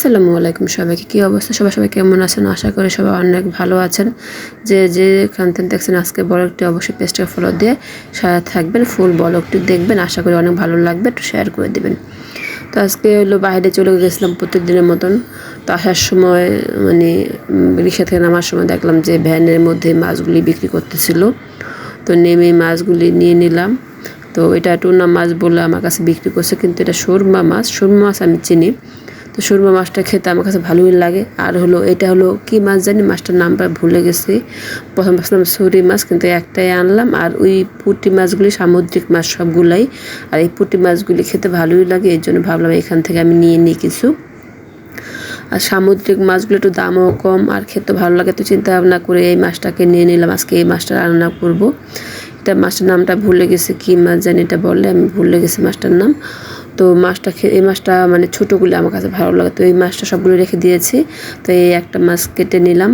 আসসালামু আলাইকুম সবাইকে। কী অবস্থা? সবাই সবাই কেমন আছেন? আশা করি সবাই অনেক ভালো আছেন। যে যে খানতেন দেখছেন, আজকে বলকটি অবশ্যই পেজটা ফলো দিয়ে সারা থাকবেন ফুল বলকটি দেখবেন। আশা করি অনেক ভালো লাগবে, একটু শেয়ার করে দেবেন। তো আজকে হলো বাইরে চলে গেছিলাম প্রত্যেক দিনের মতন। তো আসার সময় মানে রিক্সা থেকে নামার সময় দেখলাম যে ভ্যানের মধ্যে মাছগুলি বিক্রি করতেছিল। তো নেমে মাছগুলি নিয়ে নিলাম। তো এটা টুনা মাছ বলে আমার কাছে বিক্রি করছে, কিন্তু এটা সুরমা মাছ। সুরমা মাছ আমি চিনি। তো সুরমা মাছটা খেতে আমার কাছে ভালোই লাগে। আর হলো, এটা হলো কি মাছ জানি? মাছটার নামটা ভুলে গেছি। প্রথম ভাবছিলাম সুরি মাছ, কিন্তু একটাই আনলাম। আর ওই পুঁটি মাছগুলি সামুদ্রিক মাছ সবগুলাই। আর এই পুঁটি মাছগুলি খেতে ভালোই লাগে, এর জন্য ভাবলাম এখান থেকে আমি নিয়ে নিই কিছু। আর সামুদ্রিক মাছগুলো একটু দামও কম, আর খেতে ভালো লাগে, তো চিন্তা ভাবনা করে এই মাছটাকে নিয়ে নিলাম। আজকে এই মাছটা রান্না করব। এটা মাছটার নামটা ভুলে গেছি কী মাছ জানি, এটা বললে আমি ভুলে গেছি মাছটার নাম। তো মাছটা এই মাছটা মানে ছোটোগুলি আমার কাছে ভালো লাগে। তো এই মাছটা সবগুলো রেখে দিয়েছি। তো এই একটা মাছ কেটে নিলাম।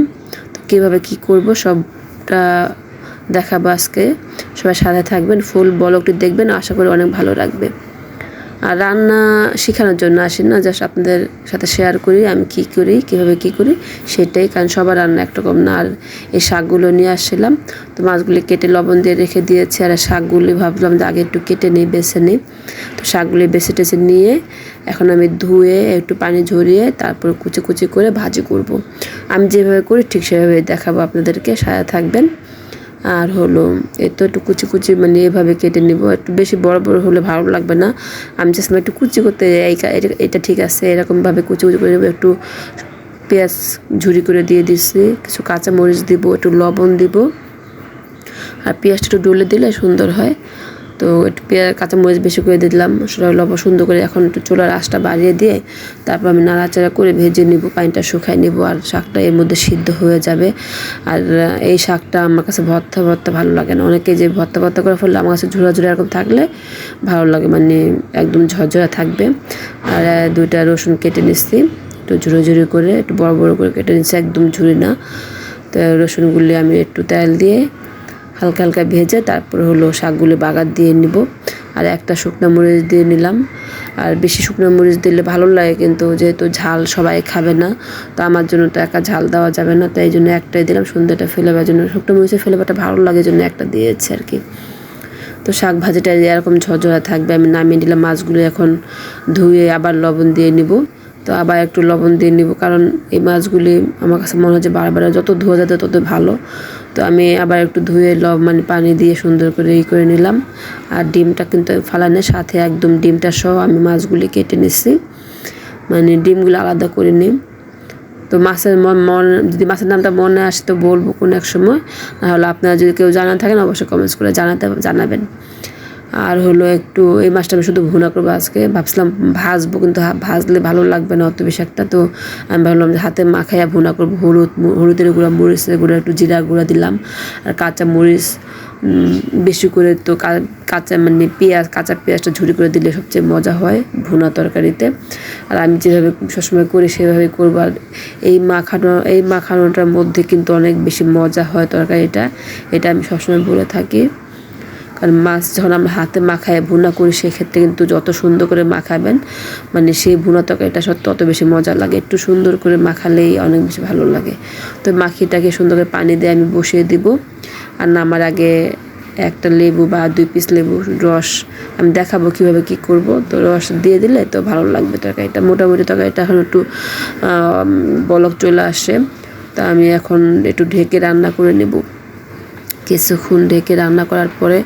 তো কীভাবে কী করব সবটা দেখাবো আজকে। সবাই সাথে থাকবেন, ফুল বলকটি দেখবেন। আশা করি অনেক ভালো লাগবে। আর রান্না শেখানোর জন্য আসি না জাস্ট আপনাদের সাথে শেয়ার করি, আমি কি করি, কীভাবে কি করি, সেটাই, কারণ সবার রান্না একরকম না। আর এই শাকগুলো নিয়ে আসছিলাম, তো মাছগুলি কেটে লবণ দিয়ে রেখে দিয়েছি, আর শাকগুলি ভাবলাম যে আগে একটু কেটে নিই, বেছে নিই। তো শাকগুলি বেছে টেছে নিয়ে এখন আমি ধুয়ে, একটু পানি ঝরিয়ে, তারপর কুচি কুচি করে ভাজি করব। আমি যেভাবে করি ঠিক সেভাবে দেখাবো আপনাদেরকে, সাথে থাকবেন। আর হলো তো একটু কুচি কুচি মানে এভাবে কেটে নিব। একটু বেশি বড় বড় হলে ভালো লাগবে না। আমি চাচ্ছিলাম একটু কুচি করতে এটা ঠিক আছে। এরকমভাবে কুচি কুচি করে একটু পেঁয়াজ ঝুরি করে দিয়ে দিছি, কিছু কাঁচামরিচ দিব, একটু লবণ দিব। আর পেঁয়াজটা একটু ডলে দিলে সুন্দর হয়। তো একটু পেঁয়াজ, কাঁচামরিচ বেশি করে দিয়ে দিলাম সেটা লবণ, সুন্দর করে এখন একটু চুলার আঁচটা বাড়িয়ে দিয়ে তারপর আমি নাড়াচাড়া করে ভেজে নিব, পানিটা শুকাই নিব আর শাকটা এর মধ্যে সিদ্ধ হয়ে যাবে। আর এই শাকটা আমার কাছে ভর্তা ভর্তা ভালো লাগে না। অনেকে যে ভর্তা ভর্তা করে ফেললে আমার কাছে ঝুড়া ঝুড়া এরকম থাকলে ভালো লাগে মানে একদম ঝরঝরা থাকবে। আর দুইটা রসুন কেটে নিচ্ছি, একটু ঝুড়ো ঝুড়ি করে, একটু বড় বড় করে কেটে নিচ্ছি, একদম ঝুড়ি না। তো রসুনগুলি আমি একটু তেল দিয়ে হালকা হালকা ভেজে তারপর হলো শাকগুলো বাগার দিয়ে নিব। আর একটা শুকনো মরিচ দিয়ে নিলাম। আর বেশি শুকনো মরিচ দিলে ভালো লাগে কিন্তু যেহেতু ঝাল সবাই খাবে না, তো আমার জন্য তো একা ঝাল দেওয়া যাবে না, তাই জন্য একটাই দিলাম। সুন্দরটা ফেলেবার জন্য শুকনো মরিচের ফেলেবাটা ভালো লাগে জন্য একটা দিয়েছি আর কি। তো শাক ভাজিটা এরকম ঝরঝরা থাকবে, আমি নামিয়ে নিলাম। মাছগুলো এখন ধুয়ে আবার লবণ দিয়ে নিব। তো আবার একটু লবণ দিয়ে নিব, কারণ এই মাছগুলি আমার কাছে মনে হচ্ছে বারবার যত ধোয়া যাবে তত ভালো। তো আমি আবার একটু ধুয়ে লব মানে পানি দিয়ে সুন্দর করে ই করে নিলাম। আর ডিমটা কিন্তু ফালানোর সাথে একদম ডিমটা সহ আমি মাছগুলি কেটে নিচ্ছি মানে ডিমগুলো আলাদা করে নিই। তো মাছের মন যদি মাছের নামটা মনে আসে তো বলব কোনো এক সময়। নাহলে আপনারা যদি কেউ জানা থাকেন, অবশ্যই কমেন্টস করে জানাতে জানাবেন। আর হলো একটু, এই মাছটা আমি শুধু ভুনা করব আজকে। ভাবছিলাম ভাজবো, কিন্তু ভাজলে ভালো লাগবে না অত বেশি একটা। তো আমি ভাবলাম যে হাতে মাখাইয়া ভুনা করব। হলুদ হলুদের গুঁড়া, মরিচের গুঁড়া, একটু জিরা গুঁড়া দিলাম। আর কাঁচা মরিচ বেশি করে তো কাঁচা মানে পেঁয়াজ, কাঁচা পেঁয়াজটা ঝুড়ি করে দিলে সবচেয়ে মজা হয় ভুনা তরকারিতে। আর আমি যেভাবে সবসময় করি সেভাবে করব। আর এই মাখানো, এই মাখানোটার মধ্যে কিন্তু অনেক বেশি মজা হয় তরকারিটা। এটা আমি সবসময় বলে থাকি। কারণ মাছ যখন আমরা হাতে মাখায় ভুনা করি, সেক্ষেত্রে কিন্তু যত সুন্দর করে মাখাবেন মানে সেই ভুনা তরকারিটা সত্যি তত বেশি মজা লাগে। একটু সুন্দর করে মাখালেই অনেক বেশি ভালো লাগে। তো মাখিটাকে সুন্দর করে পানি দিয়ে আমি বসিয়ে দিব। আর নামার আগে একটা লেবু বা দুই পিস লেবু, রস আমি দেখাবো কীভাবে কি করব। তো রস দিয়ে দিলে তো ভালো লাগবে তরকারিটা। মোটামুটি তরকারিটা এখন একটু বলক চলে আসে। তা আমি এখন একটু ঢেকে রান্না করে নেব। কিছুক্ষণ ঢেকে রান্না করার পরে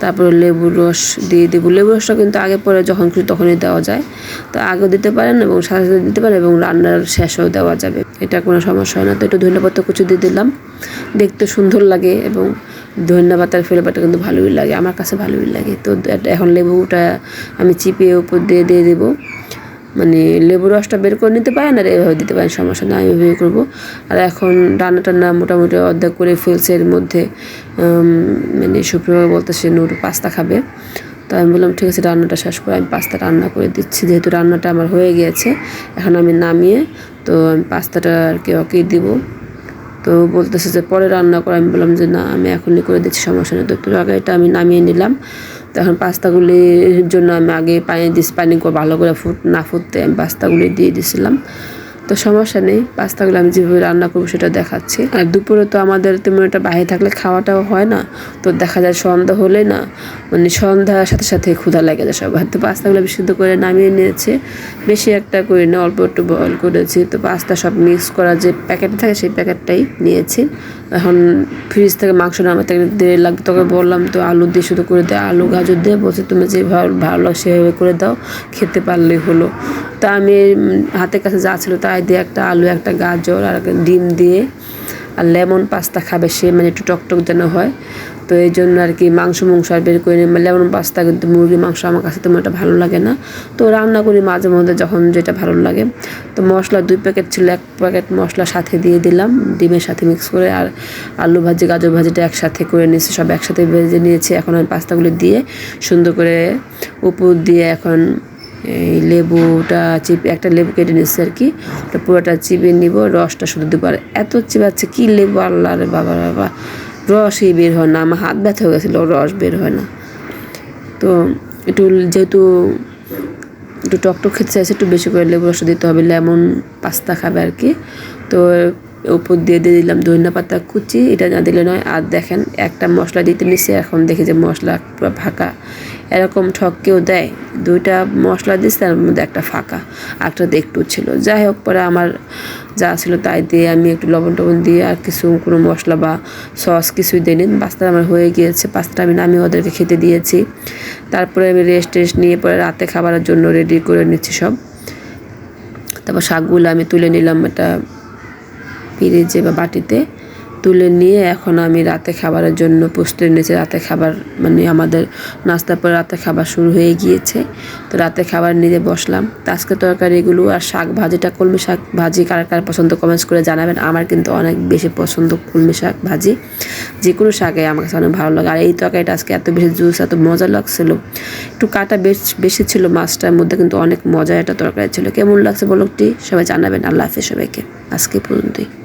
তারপরে লেবুর রস দিয়ে দেবো। লেবুর রসটা কিন্তু আগে পরে যখন খুশি তখনই দেওয়া যায়। তো আগেও দিতে পারেন এবং সাথে সাথে দিতে পারেন এবং রান্নার শেষেও দেওয়া যাবে। এটা কোনো সমস্যা হয় না। তো একটু ধন্যবাদ কুচু দিয়ে দিলাম। দেখতে সুন্দর লাগে এবং ধন্যবাদ তার ফ্লেভারটা কিন্তু ভালোই লাগে। আমার কাছে ভালোই লাগে। তো এখন লেবুটা আমি চিপিয়ে উপর দিয়ে দিয়ে দেবো। মানে লেবু রসটা বের করে নিতে পারেন আর এভাবে দিতে পারেন, সমস্যা না আমি এভাবে করব। আর এখন রান্না টান্না মোটামুটি অর্ধেক করে ফেলছে, এর মধ্যে মানে সুপ্রিয় বলতেছে নুর পাস্তা খাবে। তো আমি বললাম, ঠিক আছে, রান্নাটা শেষ করে আমি পাস্তা রান্না করে দিচ্ছি, যেহেতু রান্নাটা আমার হয়ে গিয়েছে, এখন আমি নামিয়ে, তো আমি পাস্তাটা আর কি ওকে দিব। তো বলতেছে যে, পরে রান্না করে। আমি বললাম যে, না, আমি এখনই করে দিচ্ছি, সমস্যা নেই। তো একটু আগে এটা আমি নামিয়ে নিলাম। তখন পাস্তাগুলির জন্য আমি আগে পানি দিস, পানি ভালো করে ফুট, না ফুটতে আমি পাস্তাগুলি দিয়ে দিয়েছিলাম তো সমস্যা নেই, পাস্তাগুলো আমি যেভাবে রান্না করব সেটা দেখাচ্ছি। আর দুপুরে তো আমাদের তেমন একটা বাইরে থাকলে খাওয়াটাও হয় না, তো দেখা যায় সন্ধ্যা হলে না মানে সন্ধ্যার সাথে সাথে ক্ষুধা লেগে যায় সবার। তো পাস্তাগুলো বিশুদ্ধ করে নামিয়ে নিয়েছে। বেশি একটা করে না, অল্প একটু বয়ল করেছি। তো পাস্তা সব মিক্স করা যে প্যাকেট থাকে সেই প্যাকেটটাই নিয়েছি। এখন ফ্রিজ থেকে মাংস নামাতে থেকে দেরি লাগবে তোকে বললাম, তো আলু দিয়ে শুধু করে দেয় আলু, গাজর দিয়ে বলছে, তুমি যে ভালো সেভাবে করে দাও, খেতে পারলেই হলো। তা আমি হাতের কাছে যা ছিল তাই দিয়ে একটা আলু, একটা গাজর আর ডিম দিয়ে আর লেমন পাস্তা খাবে সে মানে একটু টকটক যেন হয়। তো এই জন্য আর কি মাংস মাংস আর বের করে নিই লেমন পাস্তা কিন্তু মুরগির মাংস আমার কাছে তেমন একটা ভালো লাগে না। তো রান্না করি মাঝে মধ্যে যখন যেটা ভালো লাগে। তো মশলা দুই প্যাকেট ছিল, এক প্যাকেট মশলা সাথে দিয়ে দিলাম, ডিমের সাথে মিক্স করে আর আলু ভাজি, গাজর ভাজিটা একসাথে করে নিয়েছি, সব একসাথে ভেজে নিয়েছি। এখন আমি পাস্তাগুলো দিয়ে সুন্দর করে উপর দিয়ে এখন এই লেবুটা চিপে, একটা লেবু কেটে নিচ্ছে আর কি। ওটা পুরোটা চিপে নিব, রসটা শুধু দেবো। আর এত চিবাচ্ছে, কী লেবু, আল্লাহ রে বাবা বাবা রসই বের হয় না, আমার হাত ব্যথা হয়ে গেছিল, রস বের হয় না। তো একটু যেহেতু একটু টকটক খেতে চাইছে, একটু বেশি করে লেবু রস দিতে হবে, লেমন, পাস্তা খাবে আর কি। তো উপর দিয়ে দিয়ে দিলাম ধনিয়া পাতা কুচি, এটা না দিলে নয়। আর দেখেন, একটা মশলা দিতে নিচ্ছে এখন দেখি যে মশলা পুরো ফাঁকা। এরকম ঠক কেউ দেয়, দুইটা মশলা দিচ্ছে তার মধ্যে একটা ফাঁকা। একটাতে একটু ছিল। যাই হোক, পরে আমার যা ছিল তাই দিয়ে আমি একটু লবণ টবণ দিয়ে আর কিছু কোনো মশলা বা সস কিছুই দিইনি। পাস্তা আমার হয়ে গিয়েছে পাস্তা আমি নামিয়ে ওদেরকে খেতে দিয়েছি। তারপরে আমি রেস্ট টেস্ট নিয়ে পরে রাতে খাবারের জন্য রেডি করে নিচ্ছি সব। তারপর শাকগুলো আমি তুলে নিলাম, একটা ফ্রিজে বা বাটিতে তুলে নিয়ে এখন আমি রাতে খাবারের জন্য প্রস্তুতি নিয়েছি। রাতে খাবার মানে আমাদের নাস্তার পরে রাতে খাবার শুরু হয়ে গিয়েছে। তো রাতে খাবার নিয়ে বসলাম। তো আজকে তরকারিগুলো আর শাক ভাজিটা কলমি শাক ভাজি কার কার পছন্দ কমেন্টস করে জানাবেন। আমার কিন্তু অনেক বেশি পছন্দ কলমি শাক ভাজি। যে কোনো শাকে আমার কাছে অনেক ভালো লাগে। আর এই তরকারিটা আজকে এত বেশি জুস, এত মজা লাগছিল। একটু কাটা বেশ, বেশি ছিল মাছটার মধ্যে, কিন্তু অনেক মজা একটা তরকারি ছিল। কেমন লাগছে বলো একটি সবাই জানাবেন। আল্লাহ হাফিজ সবাইকে। আজকে পর্যন্তই।